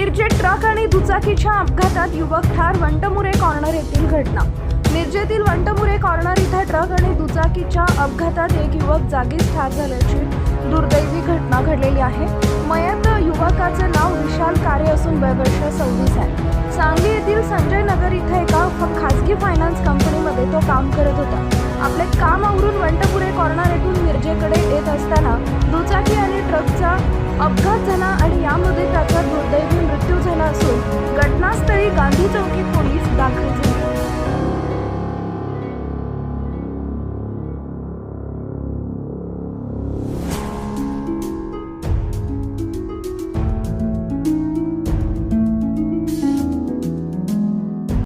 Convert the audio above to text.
मिरचे ट्रक आणि दुचाकीच्या अपघातात युवक ठार वंटमुरे कॉर्नर येथील घटना. मिरजेतील वंटमुरे कॉर्नर इथं ट्रक आणि दुचाकीच्या अपघातात एक युवक जागीच ठार झाल्याची दुर्दैवी घटना घडलेली आहे. मयत युवकाचे नाव विशाल कारे असून वयवर्ष सव्वीस आहे. सांगली येथील संजय नगर इथं एका खासगी फायनान्स कंपनीमध्ये तो काम करत होता. आपले काम आवरून वंटपुरे कॉर्नर येथून मिरजेकडे येत असताना दुचाकी आणि ट्रकचा अपघात झाला आणि यामध्ये त्याचा